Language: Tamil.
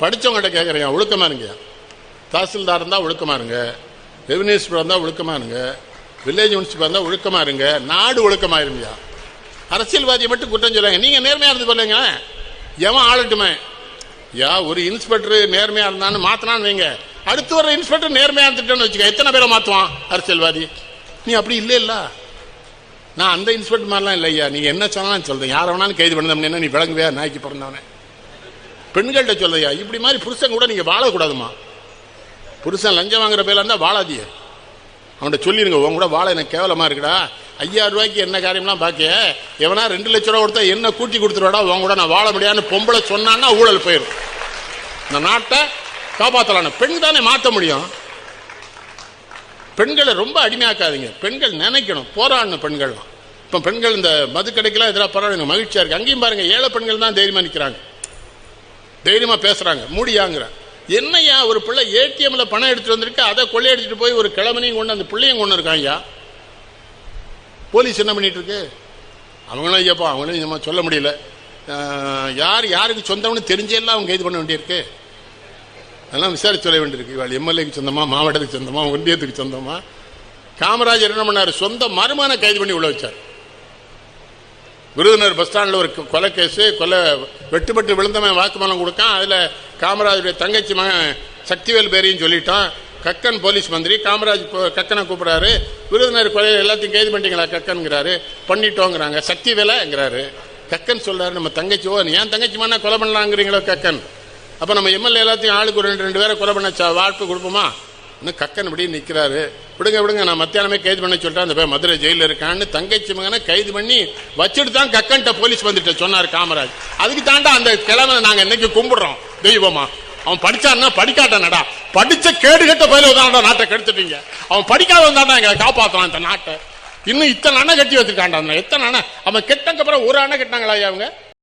படித்தவங்கள்ட்ட கேட்குறேன் ஒழுக்கமாக இருங்க. தாசில்தார் இருந்தால் ஒழுக்கமாக இருங்க. ரெவன்யூஸ்பர் இருந்தால் ஒழுக்கமாக இருங்க. வில்லேஜ் முனிசிபல் இருந்தால் ஒழுக்கமாக இருங்க. நாடு ஒழுக்கமாக இருங்கயா அரசியல்வாதியை மட்டும் குற்றம் சொல்லுங்க நீங்கள் நேர்மையாக இருந்து சொல்லுங்க எவன் ஆளட்டுமே. யா ஒரு இன்ஸ்பெக்டர் நேர்மையாக இருந்தான்னு மாற்றினான்னு வைங்க. அடுத்து வர இன்ஸ்பெக்டர் நேர்மையாக இருந்துட்டேன்னு வச்சுக்க எத்தனை பேரை மாற்றுவான் அரசியல்வாதி? நீ அப்படி இல்லை இல்லை நான் அந்த இன்ஸ்பெக்டர் மாதிரிலாம் இல்லையா? நீங்கள் என்ன சொன்னாலும் சொல்கிறேன் யாரை வேணாலும் கைது என்ன நீ விளங்குவியா? நாய்க்கு பிறந்தவனே. பெண்கள்கிட்ட சொல்லையா இப்படி மாதிரி புருஷன் கூட நீங்கள் வாழக்கூடாதுமா? புருஷன் லஞ்சம் வாங்குற பேர்ல இருந்தால் வாழாதிய அவன்கிட்ட சொல்லிருங்க உன் கூட வாழ எனக்கு கேவலமாக இருக்குடா. ஐயாயிரம் ரூபாய்க்கு என்ன காரியம்லாம் பாக்க எவனா ரெண்டு லட்ச ரூபா கொடுத்தா என்ன கூட்டி கொடுத்துருவாடா? உன் கூட நான் வாழ முடியாதுன்னு பொம்பளை சொன்னான்னா ஊழல் போயிடும் இந்த நாட்டை காப்பாற்றலாம் பெண் தானே மாற்ற முடியும்? பெண்களை ரொம்ப அடிமையாக்காதீங்க. பெண்கள் நினைக்கணும். போராடணும் பெண்கள்லாம். இப்போ பெண்கள் இந்த மதுக்கடைக்கெல்லாம் எதிராக போராடுங்க. மகிழ்ச்சியாக இருக்குது அங்கேயும் பாருங்கள் ஏழை பெண்கள் தான் தைரியமாக நிற்கிறாங்க தைரியமாக பேசுகிறாங்க மூடியாங்கிற என்னையா ஒரு பிள்ளை ஏடிஎம்ல பணம் எடுத்துட்டு வந்திருக்கு அதை கொள்ளையடிச்சிட்டு போய் ஒரு கிழமனையும் கொண்டு அந்த பிள்ளையும் கொண்டு இருக்காங்கய்யா போலீஸ் என்ன பண்ணிட்டு இருக்கு? அவங்களும் ஐயப்பா அவங்களும் நம்ம சொல்ல முடியல. யார் யாருக்கு சொந்தம்னு தெரிஞ்செல்லாம் அவங்க கைது பண்ண வேண்டியிருக்கு. அதெல்லாம் விசாரிச்சு சொல்ல வேண்டியிருக்கு. இவாள் எம்எல்ஏக்கு சொந்தமா மாவட்டத்துக்கு சொந்தமா ஒன்றியத்துக்கு சொந்தமா? காமராஜர் என்ன பண்ணார்? சொந்த மருமான கைது பண்ணி உள்ள வச்சார். விருதுநகர் பஸ் ஸ்டாண்டில் ஒரு கொலை கேஸு கொலை வெட்டுப்பட்டு விழுந்தவன் வாக்குமூலம் கொடுக்கான். அதில் காமராஜருடைய தங்கச்சி மகன் சக்திவேல் பேரையும் சொல்லிட்டான். கக்கன் போலீஸ் மந்திரி காமராஜ் போ- கக்கனை கூப்பிட்றாரு. விருதுநகர் கொலை எல்லாத்தையும் கைது பண்ணிட்டீங்களா கக்கன்ங்கிறாரு. பண்ணிட்டோங்கிறாங்க. சக்திவேலைங்கிறாரு. கக்கன் சொல்கிறாரு நம்ம தங்கச்சி ஓ ஏன் தங்கச்சி மன்னா கொலை பண்ணலாங்கிறீங்களோ கக்கன்? அப்போ நம்ம எம்எல்ஏ எல்லாத்தையும் ஆளுக்கு ஒரு ரெண்டு ரெண்டு பேரை கொலை பண்ண வாய்ப்பு கொடுப்போமா? இன்னும் கக்கன் இப்படி நிற்கிறாரு விடுங்க விடுங்க நான் மத்தியானமே கைது பண்ண சொல்லிட்டேன். அந்த பேர் மதுரை ஜெயிலில் இருக்கான்னு தங்கச்சி மகனை கைது பண்ணி வச்சுட்டு தான் கக்கன்ட்ட போலீஸ் வந்துட்டு சொன்னார் காமராஜ். அதுக்கு தாண்டா அந்த கிழமை நாங்கள் இன்னைக்கு கும்பிடுறோம்? தெய்வமா. அவன் படிச்சான்னா படிக்காட்டானடா. படிச்ச கேடு கட்ட பயில தான்டா நாட்டை கெடுத்துட்டீங்க. அவன் படிக்காத வந்தாண்டா எங்களை காப்பாற்றலாம் இந்த நாட்டை. இன்னும் இத்தனை அணை கட்டி வச்சிருக்காண்டா எத்தனை அணை? அவன் கெட்டங்க அப்புறம் ஒரு அணை கட்டினாங்களா அவங்க?